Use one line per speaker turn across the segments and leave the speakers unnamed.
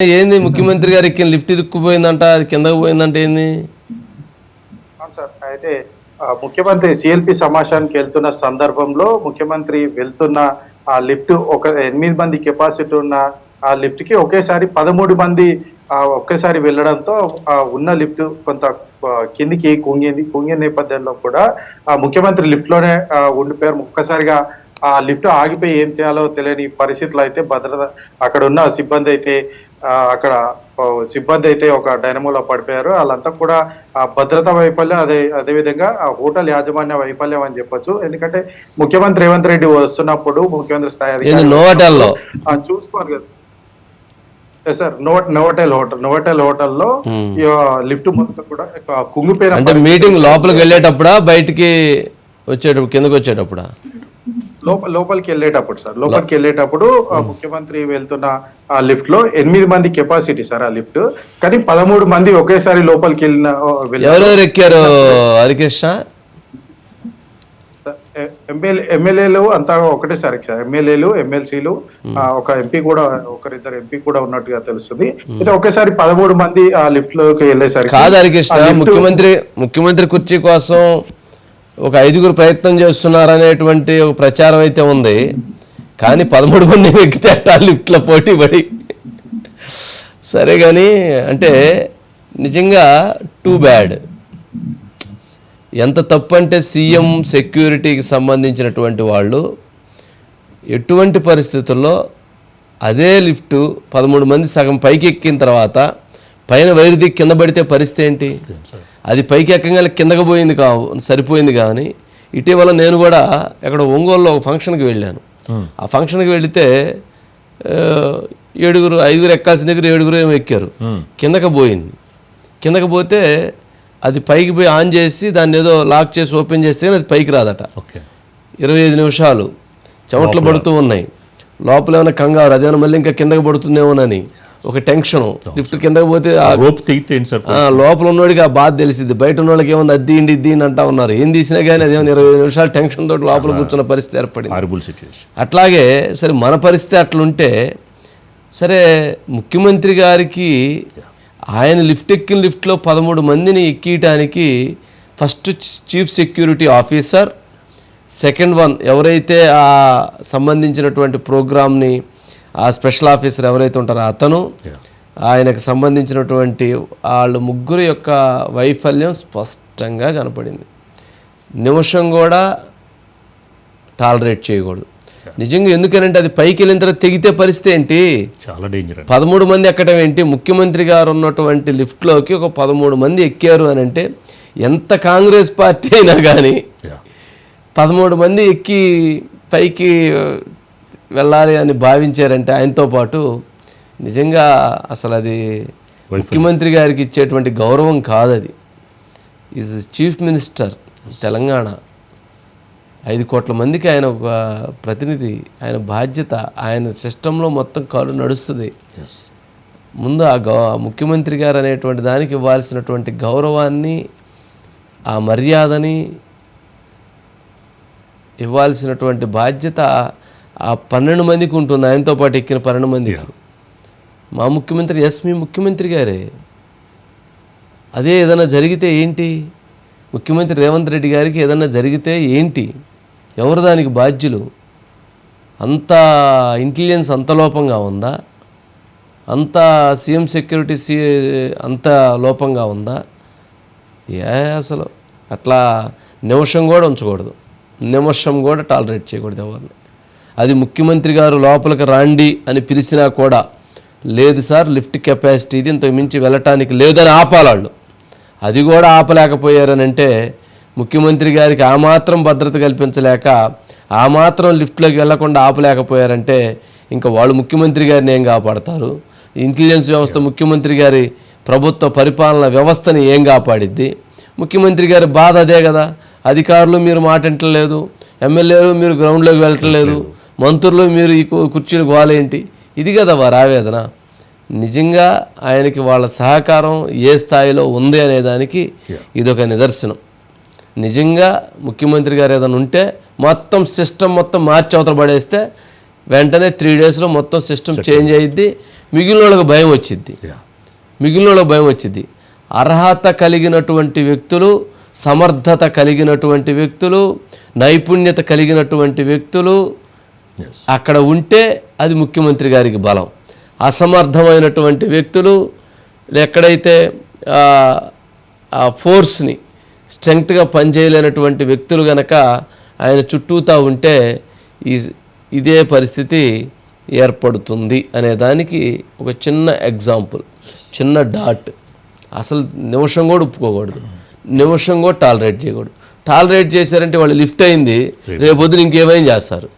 ఏంది ముఖ్యమంత్రి గారు ఎక్కిన లిఫ్ట్ ఇరుక్కుపోయిందంట అది కిందకు పోయిందంట ఏంది?
అయితే ముఖ్యమంత్రి సిఎల్పి సమావేశానికి వెళ్తున్న సందర్భంలో ముఖ్యమంత్రి వెళ్తున్న ఆ లిఫ్ట్ ఒక ఎనిమిది మంది కెపాసిటీ ఉన్న ఆ లిఫ్ట్కి ఒకేసారి పదమూడు మంది ఆ, ఒకేసారి వెళ్ళడంతో ఆ, ఉన్న లిఫ్ట్ కొంత కిందికి కుంగింది కుంగిన నేపథ్యంలో కూడా ఆ ముఖ్యమంత్రి లిఫ్ట్లోనే ఉండిపోయారు ఒక్కసారిగా ఆ లిఫ్ట్ ఆగిపోయి ఏం చేయాలో తెలియని పరిస్థితులు అయితే భద్రత అక్కడ ఉన్న సిబ్బంది అయితే అక్కడ సిబ్బంది అయితే ఒక డైనమోలో పడిపోయారు. వాళ్ళంతా కూడా ఆ భద్రతా వైఫల్యం అదే అదే విధంగా ఆ హోటల్ యాజమాన్య వైఫల్యం అని చెప్పొచ్చు. ఎందుకంటే ముఖ్యమంత్రి రేవంత్ రెడ్డి వస్తున్నప్పుడు ముఖ్యమంత్రి స్థాయి చూసుకోరు కదా. Sir no Novotel hotel Novotel హోటల్లో లిఫ్ట్ మొత్తం కూడా కుంగిపోయిన.
మీటింగ్ లోపలికి వెళ్ళేటప్పుడా బయటికి వచ్చేటప్పుడు కిందకు వచ్చేటప్పుడా?
లోపలికి వెళ్ళేటప్పుడు సార్. లోపలికి వెళ్ళేటప్పుడు ముఖ్యమంత్రి వెళ్తున్న ఆ లిఫ్ట్లో ఎనిమిది మంది కెపాసిటీ సార్ ఆ లిఫ్ట్. కానీ పదమూడు మంది ఒకేసారి లోపలికి వెళ్ళిన.
ఎవరెవరు ఎక్కారు హరికృష్ణ?
ఎమ్మెల్యేలు అంతా ఒకటే సార్ ఎమ్మెల్యేలు ఎమ్మెల్సీలు ఒక ఎంపీ కూడా ఒకరిద్దరు ఎంపీ కూడా ఉన్నట్టుగా తెలుస్తుంది. అయితే ఒకేసారి పదమూడు మంది ఆ లిఫ్ట్లోకి వెళ్ళేసరికి
కాదు హరికృష్ణ ముఖ్యమంత్రి ముఖ్యమంత్రి కుర్చీ కోసం ఒక ఐదుగురు ప్రయత్నం చేస్తున్నారనేటువంటి ఒక ప్రచారం అయితే ఉంది. కానీ పదమూడు మంది ఎక్కితే అట్టా లిఫ్ట్లో పోటీ పడి. సరే కానీ అంటే నిజంగా టూ బ్యాడ్. ఎంత తప్పు అంటే సీఎం సెక్యూరిటీకి సంబంధించినటువంటి వాళ్ళు ఎటువంటి పరిస్థితుల్లో అదే లిఫ్ట్ పదమూడు మంది సగం పైకి ఎక్కిన తర్వాత పైన వైరుది కింద పడితే పరిస్థితి ఏంటి? అది పైకి ఎక్కగానే కిందకు పోయింది కావు సరిపోయింది కానీ ఇటీవల నేను కూడా ఎక్కడ ఒంగోలులో ఒక ఫంక్షన్కి వెళ్ళాను. ఆ ఫంక్షన్కి వెళితే ఏడుగురు ఐదుగురు ఎక్కాల్సిన దగ్గర ఏడుగురు ఏమో ఎక్కారు. కిందకి పోయింది. కిందకి పోతే అది పైకి పోయి ఆన్ చేసి దాన్ని ఏదో లాక్ చేసి ఓపెన్ చేస్తే కానీ అది పైకి రాదట.
ఓకే.
ఇరవై ఐదు నిమిషాలు. చెమట్లు పడుతూ ఉన్నాయి. లోపల ఏమైనా కంగారు అదేమైనా మళ్ళీ ఇంకా కిందకి పడుతుందేమోనని. ఒక టెన్షన్. లిఫ్ట్ కిందకి పోతే లోపల ఉన్నవాడికి ఆ బాధ తెలిసింది బయట ఉన్న వాళ్ళకి ఏముంది? అద్ది ఇండి ఇద్ది ఇండి అంటా ఉన్నారు. ఏం తీసినా కానీ అదేమో ఇరవై నిమిషాలు టెన్షన్ తోటి లోపల కూర్చున్న పరిస్థితి ఏర్పడింది. అట్లాగే సరే మన పరిస్థితి అట్లుంటే సరే ముఖ్యమంత్రి గారికి ఆయన లిఫ్ట్ ఎక్కిన లిఫ్ట్లో పదమూడు మందిని ఎక్కియటానికి first chief security officer second one ఎవరైతే ఆ సంబంధించినటువంటి ప్రోగ్రామ్ని ఆ స్పెషల్ ఆఫీసర్ ఎవరైతే ఉంటారో అతను ఆయనకు సంబంధించినటువంటి వాళ్ళు ముగ్గురు యొక్క వైఫల్యం స్పష్టంగా కనపడింది. నిమిషం కూడా టాలరేట్ చేయకూడదు. నిజంగా ఎందుకనంటే అది పైకి వెళ్ళిన తర్వాత తెగితే పరిస్థితి ఏంటి?
చాలా డేంజర్
పదమూడు మంది ఎక్కడం ఏంటి? ముఖ్యమంత్రి గారు ఉన్నటువంటి లిఫ్ట్లోకి ఒక పదమూడు మంది ఎక్కారు అని అంటే ఎంత కాంగ్రెస్ పార్టీ అయినా కానీ. పదమూడు మంది ఎక్కి పైకి వెళ్ళాలి అని భావించారంటే ఆయనతో పాటు నిజంగా అసలు అది ముఖ్యమంత్రి గారికి ఇచ్చేటువంటి గౌరవం కాదు అది ఈజ్ చీఫ్ మినిస్టర్ తెలంగాణ ఐదు కోట్ల మందికి ఆయన ఒక ప్రతినిధి ఆయన బాధ్యత ఆయన సిస్టంలో మొత్తం కాలు నడుస్తుంది. ముందు ఆ గౌ ముఖ్యమంత్రి గారు అనేటువంటి దానికి ఇవ్వాల్సినటువంటి గౌరవాన్ని ఆ మర్యాదని ఇవ్వాల్సినటువంటి బాధ్యత ఆ పన్నెండు మందికి ఉంటుంది ఆయనతో పాటు ఎక్కిన పన్నెండు మందికి. మా ముఖ్యమంత్రి ఎస్ మీ ముఖ్యమంత్రి గారే. అదే ఏదైనా జరిగితే ఏంటి? ముఖ్యమంత్రి రేవంత్ రెడ్డి గారికి ఏదైనా జరిగితే ఏంటి? ఎవరు దానికి బాధ్యులు? అంత ఇంటెలిజెన్స్ అంత లోపంగా ఉందా? అంత సీఎం సెక్యూరిటీ సి అంత లోపంగా ఉందా? ఏ అసలు అట్లా నిమిషం కూడా ఉంచకూడదు. నిమిషం కూడా టాలరేట్ చేయకూడదు ఎవరిని. అది ముఖ్యమంత్రి గారు లోపలికి రాండి అని పిలిచినా కూడా లేదు సార్ లిఫ్ట్ కెపాసిటీ ఇది ఇంతకు మించి వెళ్ళటానికి లేదని ఆపాలాళ్ళు. అది కూడా ఆపలేకపోయారని అంటే ముఖ్యమంత్రి గారికి ఆ మాత్రం భద్రత కల్పించలేక ఆ మాత్రం లిఫ్ట్లోకి వెళ్ళకుండా ఆపలేకపోయారంటే ఇంకా వాళ్ళు ముఖ్యమంత్రి గారిని ఏం కాపాడతారు? ఇంటెలిజెన్స్ వ్యవస్థ ముఖ్యమంత్రి గారి ప్రభుత్వ పరిపాలన వ్యవస్థని ఏం కాపాడిద్ది? ముఖ్యమంత్రి గారి బాధ అదే కదా అధికారులు మీరు మాట వింటలేదు ఎమ్మెల్యేలు మీరు గ్రౌండ్లోకి వెళ్ళట్లేదు మంత్రులు మీరు ఈ కుర్చీలు గోలేంటి? ఇది కదా వారి ఆవేదన. నిజంగా ఆయనకి వాళ్ళ సహకారం ఏ స్థాయిలో ఉంది అనే దానికి ఇదొక నిదర్శనం. నిజంగా ముఖ్యమంత్రి గారు ఏదైనా ఉంటే మొత్తం సిస్టమ్ మొత్తం మార్చి అవతల పడేస్తే వెంటనే త్రీ డేస్లో మొత్తం సిస్టమ్ చేంజ్ అయ్యిద్ది మిగిలిన వాళ్ళకి భయం వచ్చిద్ది.
యా
మిగిలిన వాళ్ళకి భయం వచ్చింది అర్హత కలిగినటువంటి వ్యక్తులు సమర్థత కలిగినటువంటి వ్యక్తులు నైపుణ్యత కలిగినటువంటి వ్యక్తులు అక్కడ ఉంటే అది ముఖ్యమంత్రి గారికి బలం. అసమర్థమైనటువంటి వ్యక్తులు ఎక్కడైతే ఫోర్స్ని స్ట్రెంగ్త్గా పనిచేయలేనటువంటి వ్యక్తులు గనక ఆయన చుట్టూతా ఉంటే ఈ ఇదే పరిస్థితి ఏర్పడుతుంది అనే దానికి ఒక చిన్న ఎగ్జాంపుల్ చిన్న డాట్. అసలు నిమిషం కూడా ఒప్పుకోకూడదు. నిమిషం కూడా టాలరేట్ చేయకూడదు. టాలరేట్ చేశారంటే వాళ్ళు లిఫ్ట్ అయింది రేపొద్దున ఇంకేమైనా చేస్తారు.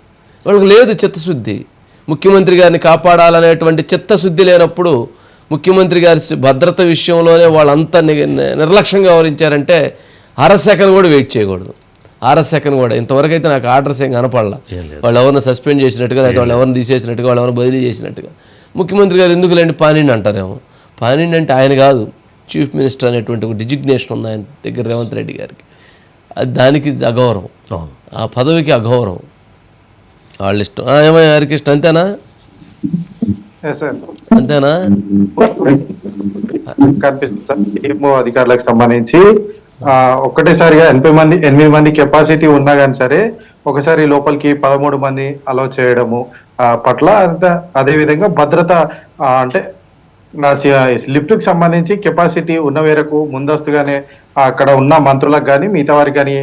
వాళ్ళకి లేదు చిత్తశుద్ధి. ముఖ్యమంత్రి గారిని కాపాడాలనేటువంటి చిత్తశుద్ధి లేనప్పుడు ముఖ్యమంత్రి గారి భద్రత విషయంలోనే వాళ్ళంతా నిర్లక్ష్యంగా వ్యవహరించారంటే అర సెకండ్ కూడా వెయిట్ చేయకూడదు. అర సెకండ్ కూడా. ఇంతవరకు అయితే నాకు ఆర్డర్స్ ఏం కనపడలా. వాళ్ళు ఎవరిని సస్పెండ్ చేసినట్టుగా లేదా. వాళ్ళు ఎవరిని తీసేసినట్టుగా వాళ్ళు ఎవరిని బదిలీ చేసినట్టుగా. ముఖ్యమంత్రి గారు ఎందుకు లేండి పానిండి అంటారేమో? పానిండి అంటే ఆయన కాదు. చీఫ్ మినిస్టర్ అనేటువంటి ఒక డిజిగ్నేషన్ ఉంది ఆయన దగ్గర రేవంత్ రెడ్డి గారికి. అది దానికి అగౌరవం. ఆ పదవికి అగౌరవం. వాళ్ళ ఇష్టం. ఆ, ఏమయ్య హరికృష్ణ అంతేనా? అంతేనా?
ఏమో అధికారులకు సంబంధించి ఒక్కటేసారిగా ఎనభై మంది ఎనిమిది మంది కెపాసిటీ ఉన్నా కానీ సరే ఒకసారి లోపలికి పదమూడు మంది అలో చేయడము ఆ, పట్ల అదే- అదే విధంగా భద్రత అంటే లిఫ్ట్కి సంబంధించి కెపాసిటీ ఉన్న మేరకు ముందస్తుగానే అక్కడ ఉన్న మంత్రులకు కానీ మిగతా వారికి కానీ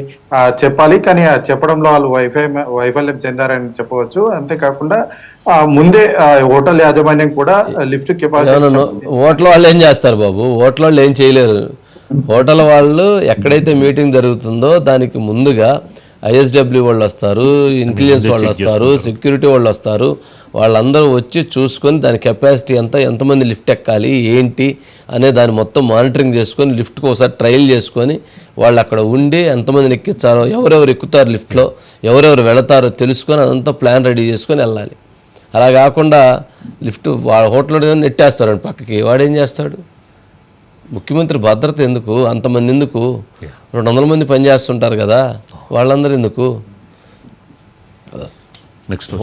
చెప్పాలి. కానీ చెప్పడంలో వాళ్ళు వైఫై వైఫల్యం చెందారని చెప్పవచ్చు. అంతేకాకుండా ముందే హోటల్ యాజమాన్యం కూడా లిఫ్ట్ కెపాసిటీ
హోటల్ వాళ్ళు ఏం చేస్తారు బాబు? హోటల్ వాళ్ళు ఏం చేయలేరు. హోటల్ వాళ్ళు ఎక్కడైతే మీటింగ్ జరుగుతుందో దానికి ముందుగా ఐఎస్డబ్ల్యూ వాళ్ళు వస్తారు ఇంటెలిజెన్స్ వాళ్ళు వస్తారు సెక్యూరిటీ వాళ్ళు వస్తారు. వాళ్ళందరూ వచ్చి చూసుకొని దాని కెపాసిటీ ఎంత ఎంతమంది లిఫ్ట్ ఎక్కాలి ఏంటి అనే దాన్ని మొత్తం మానిటరింగ్ చేసుకొని లిఫ్ట్కి ఒకసారి ట్రయల్ చేసుకొని వాళ్ళు అక్కడ ఉండి ఎంతమందిని ఎక్కించారో ఎవరెవరు ఎక్కుతారు లిఫ్ట్లో ఎవరెవరు వెళతారో తెలుసుకొని అదంతా ప్లాన్ రెడీ చేసుకొని వెళ్ళాలి. అలా కాకుండా లిఫ్ట్ వాళ్ళ హోటల్లో నెట్టేస్తాడు పక్కకి. వాడేం చేస్తాడు? ముఖ్యమంత్రి భద్రత ఎందుకు? అంతమంది ఎందుకు? రెండు వందల మంది పనిచేస్తుంటారు కదా వాళ్ళందరూ ఎందుకు?
నెక్స్ట్